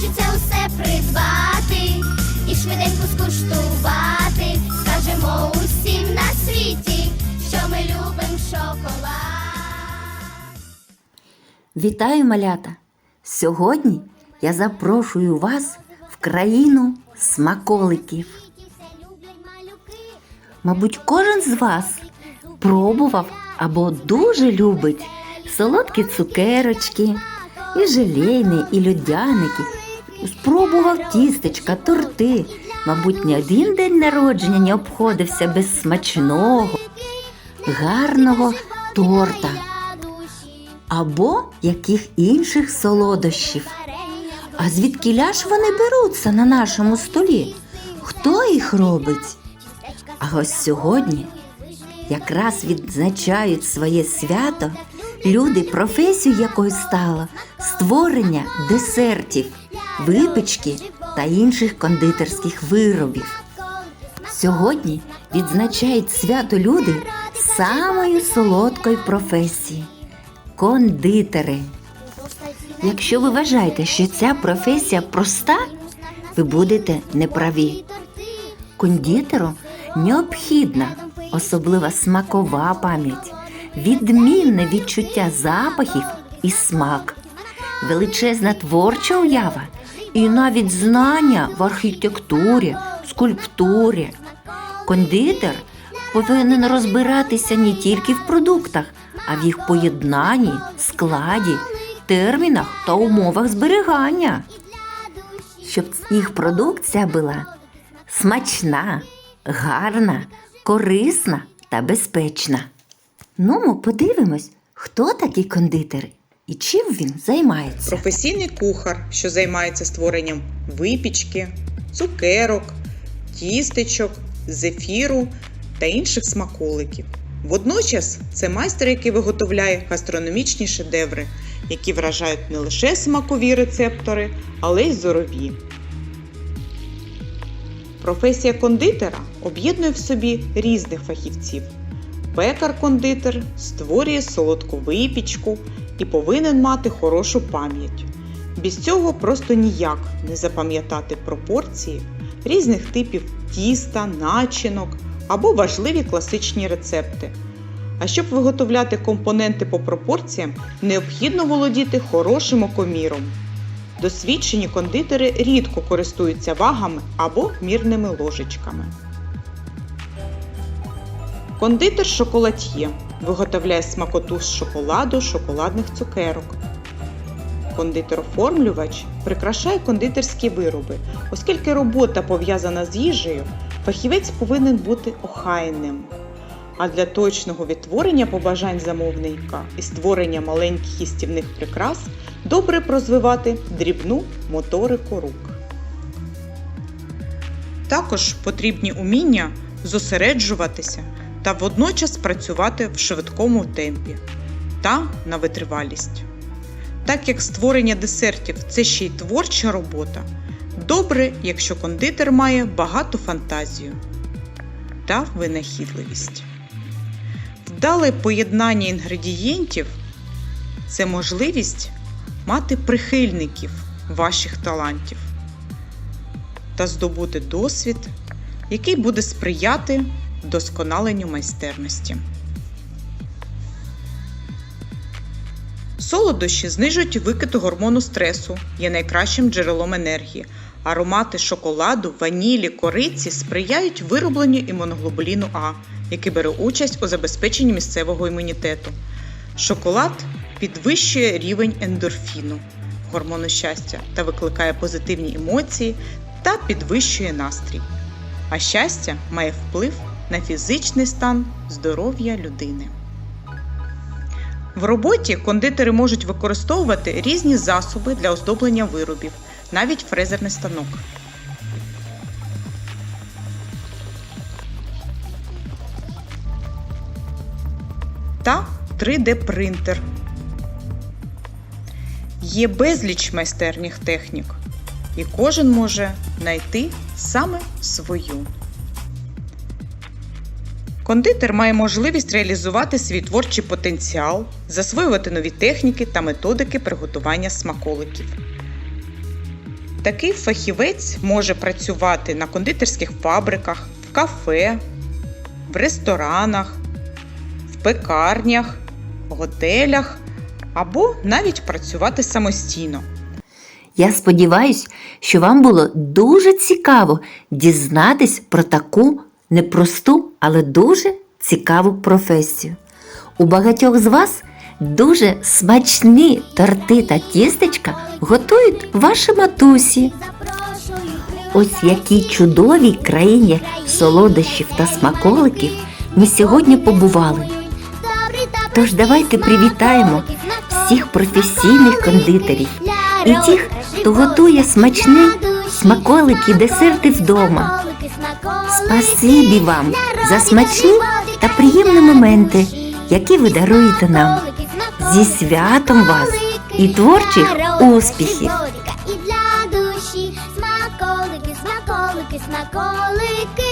Хочеться усе придбати і швиденько скуштувати. Скажемо усім на світі, що ми любимо шоколад. Вітаю, малята! Сьогодні я запрошую вас в країну смаколиків. Мабуть, кожен з вас пробував або дуже любить солодкі цукерочки, і желейні, і льодяники. Спробував тістечка, торти. Мабуть, ні один день народження не обходився без смачного, гарного торта або яких інших солодощів. А звідкіля ж вони беруться на нашому столі? Хто їх робить? А ось сьогодні якраз відзначають своє свято люди, професію якої стало створення десертів, випічки та інших кондитерських виробів. Сьогодні відзначають свято люди самої солодкої професії кондитери. Якщо ви вважаєте, що ця професія проста, ви будете неправі. Кондитеру необхідна особлива смакова пам'ять, відмінне відчуття запахів і смак, величезна творча уява і навіть знання в архітектурі, скульптурі. Кондитер повинен розбиратися не тільки в продуктах, а в їх поєднанні, складі, термінах та умовах зберігання. Щоб їх продукція була смачна, гарна, корисна та безпечна. Ну, ми подивимось, хто такий кондитер і чим він займається. Професійний кухар, що займається створенням випічки, цукерок, тістечок, зефіру та інших смаколиків. Водночас це майстер, який виготовляє гастрономічні шедеври, які вражають не лише смакові рецептори, але й зорові. Професія кондитера об'єднує в собі різних фахівців. Пекар-кондитер створює солодку випічку і повинен мати хорошу пам'ять. Без цього просто ніяк не запам'ятати пропорції різних типів тіста, начинок або важливі класичні рецепти. А щоб виготовляти компоненти по пропорціям, необхідно володіти хорошим окоміром. Досвідчені кондитери рідко користуються вагами або мірними ложечками. Кондитер шоколад'є виготовляє смакоту з шоколаду, шоколадних цукерок. Кондитер-оформлювач прикрашає кондитерські вироби. Оскільки робота пов'язана з їжею, фахівець повинен бути охайним. А для точного відтворення побажань замовника і створення маленьких їстівних прикрас добре розвивати дрібну моторику рук. Також потрібні уміння зосереджуватися та водночас працювати в швидкому темпі та на витривалість. Так як створення десертів це ще й творча робота, добре, якщо кондитер має багату фантазію та винахідливість. Вдале поєднання інгредієнтів це можливість мати прихильників ваших талантів та здобути досвід, який буде сприяти вдосконаленню майстерності. Солодощі знижують викид гормону стресу, є найкращим джерелом енергії. Аромати шоколаду, ванілі, кориці сприяють виробленню імуноглобуліну А, який бере участь у забезпеченні місцевого імунітету. Шоколад підвищує рівень ендорфіну, гормону щастя, та викликає позитивні емоції та підвищує настрій. А щастя має вплив на фізичний стан здоров'я людини. В роботі кондитери можуть використовувати різні засоби для оздоблення виробів, навіть фрезерний станок. Та 3D-принтер. Є безліч майстерніх технік, і кожен може знайти саме свою. Кондитер має можливість реалізувати свій творчий потенціал, засвоювати нові техніки та методики приготування смаколиків. Такий фахівець може працювати на кондитерських фабриках, в кафе, в ресторанах, в пекарнях, готелях або навіть працювати самостійно. Я сподіваюсь, що вам було дуже цікаво дізнатись про таку непросту, але дуже цікаву професію. У багатьох з вас дуже смачні торти та тістечка готують ваші матусі. Ось якій чудовій країні солодощів та смаколиків ми сьогодні побували. Тож давайте привітаємо всіх професійних кондитерів і тих, хто готує смачні смаколики, десерти вдома. Спасибі вам за смачні та приємні моменти, які ви даруєте нам. Зі святом вас і творчих успіхів! І смаколики, смаколики, смаколики.